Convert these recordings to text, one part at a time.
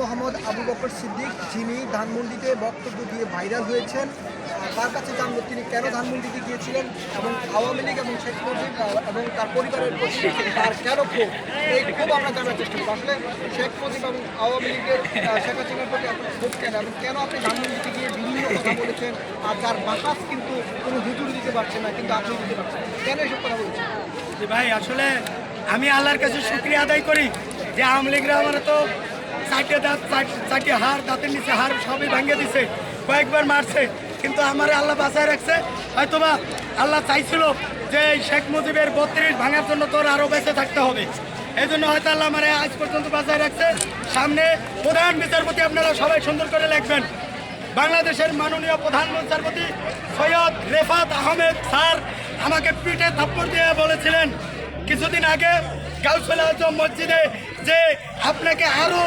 মোহাম্মদ আবু বকর সিদ্দিক, যিনি ধানমন্ডিতে বক্তব্য দিয়ে ভাইরাল হয়েছেন। তার কাছে জানব, তিনি কেন ধানমন্ডিতে গিয়েছিলেন এবং আওয়ামী লীগ এবং শেখ মুজিব এবং তার পরিবারের প্রতি তার কেন ক্ষোভ? এই ক্ষোভ আমরা জানার চেষ্টা করব। আসলে শেখ মুজিব এবং আওয়ামী লীগের শেখ হাসিনার প্রতি আপনার ক্ষোভ কেন? এবং কেন আপনি ধানমন্ডিতে গিয়ে বিভিন্ন কথা বলেছেন? আর যার বাতাস কিন্তু কোনো হুজুর দিতে পারছে না, কিন্তু আপনি দিতে পারছেন। কেন এসব কথা বলেছেন? ভাই, আসলে আমি আল্লাহর কাছে শুক্রিয়া আদায় করি যে আওয়ামী লীগরা আমার তো চারটে দাঁত চারটে হাড়, দাঁতের নিচে হাড় সবই ভেঙে দিছে। কয়েকবার মারছে, কিন্তু আমার আল্লাহ বাঁচায় রাখছে। হয়তোবা আল্লাহ চাইছিল যে শেখ মুজিবের বত্রিশ ভাঙার জন্য তোর আরও বেঁচে থাকতে হবে। এই জন্য হয়তো আল্লাহ আমার আজ পর্যন্ত বাঁচায় রাখছে। সামনে প্রধান বিচারপতি আপনারা সবাই সুন্দর করে লিখবেন। বাংলাদেশের মাননীয় প্রধান বিচারপতি সৈয়দ রেফাত আহমেদ স্যার আমাকে পিঠে থাপ্পড় দিয়ে বলেছিলেন কিছুদিন আগে গাউসুল আজম মসজিদে যে আপনাকে আরও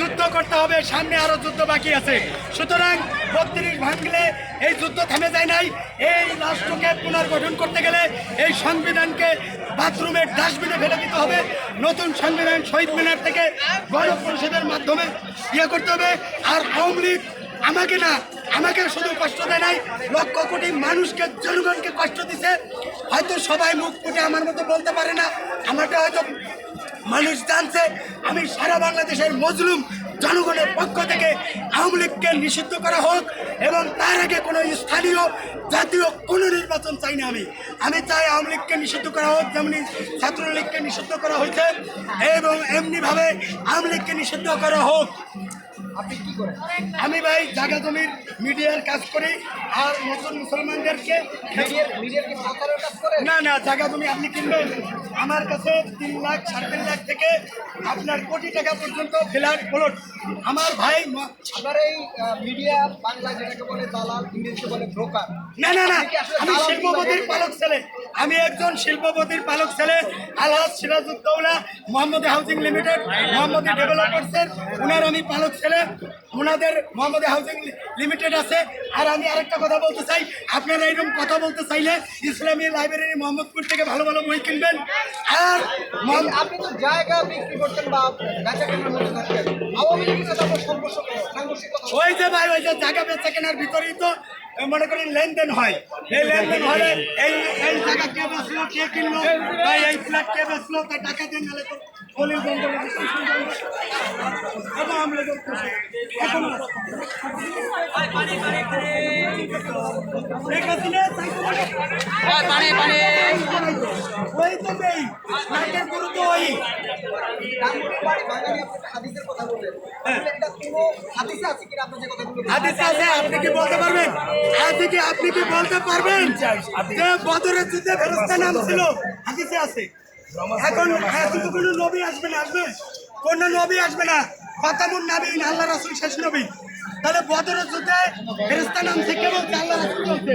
যুদ্ধ করতে হবে, সামনে আরও যুদ্ধ বাকি আছে। সুতরাং বত্রিশ ভাঙলে এই যুদ্ধ থেমে যায় নাই। এই রাষ্ট্রকে পুনর্গঠন করতে গেলে এই সংবিধানকে বাথরুমের ডাস্টবিনে ফেলে দিতে হবে। নতুন সংবিধান শহীদ মিনার থেকে গণপরিষদের মাধ্যমে ইয়ে করতে হবে। আর আওয়ামী লীগ আমাকে না আমাকে শুধু কষ্ট দেয় নাই, লক্ষ কোটি মানুষকে, জনগণকে কষ্ট দিছে। হয়তো সবাই মুখ ফুটে আমার মতো বলতে পারে না আমাকে হয়তো মানুষ জানছে। আমি সারা বাংলাদেশের মজলুম জনগণের পক্ষ থেকে আওয়ামী লীগকে নিষিদ্ধ করা হোক এবং তার আগে কোনো স্থানীয় জাতীয় কোনো নির্বাচন চাই না আমি। আমি চাই আওয়ামী লীগকে নিষিদ্ধ করা হোক, যেমনি ছাত্রলীগকে নিষিদ্ধ করা হয়েছে, এবং এমনিভাবে আওয়ামী লীগকে নিষিদ্ধ করা হোক। আপনি কি করেন? আমি ভাই জায়গা জমির মিডিয়ার কাজ করি আর নতুন মুসলমানদেরকে না না জায়গা জমি আপনি কিনবেন। আমার কাছে তিন লাখ সাড়ে তিন লাখ থেকে আপনার কোটি টাকা পর্যন্ত ফ্ল্যাট প্লট আমার ভাই আপনার এই মিডিয়া বাংলা যেটাকে বলে দালাল ইংরেজিতে বলে ব্রোকার না না না আমি শিল্পপতির পালক ছেলে। আমি একজন শিল্পপতির পালক ছেলে আলহাজ সিরাজউদ্দৌলা মোহাম্মদ হাউজিং লিমিটেড মোহাম্মদ ডেভেলপার্সের। ওনার আমি পালক ছেলে ওনাদের মোহাম্মদ হাউজিং লিমিটেড আছে। আর আমি আরেকটা কথা বলতে চাই আপনারা এরকম কথা বলতে চাইলে ইসলামী লাইব্রেরি মোহাম্মদপুর থেকে ভালো ভালো বই কিনবেন। আর আপনি তো জায়গা বিক্রি করতেন বা বেচা কেনার মধ্যে থাকতেন ওই যে ভাই ওই যে জায়গা বেচা কেনার ভিতরেই তো মনে করি লেনদেন হয়। এই লেনদেন হলে এই এই জায়গা কে বেচলো কে কিনলো এই ফ্ল্যাট কে বেচলো তার টাকা দিয়ে বন্ধ আপনি কি বলতে পারবেন? হাদিসে কি আপনি কি বলতে পারবেন? যে বদরের যুদ্ধে ফেরস্তা নাম ছিল, হাদিসে আছে। এখন তো কোনো নবী আসবে না, আসবে? কোন নবী আসবে না। ফাতামুন নাবিন আল্লাহ রাসুল শেষ নবী। তাহলে বদর যুদ্ধে ফেরেস্তা নাম থেকে বলছে আল্লাহ রাসুল বলছে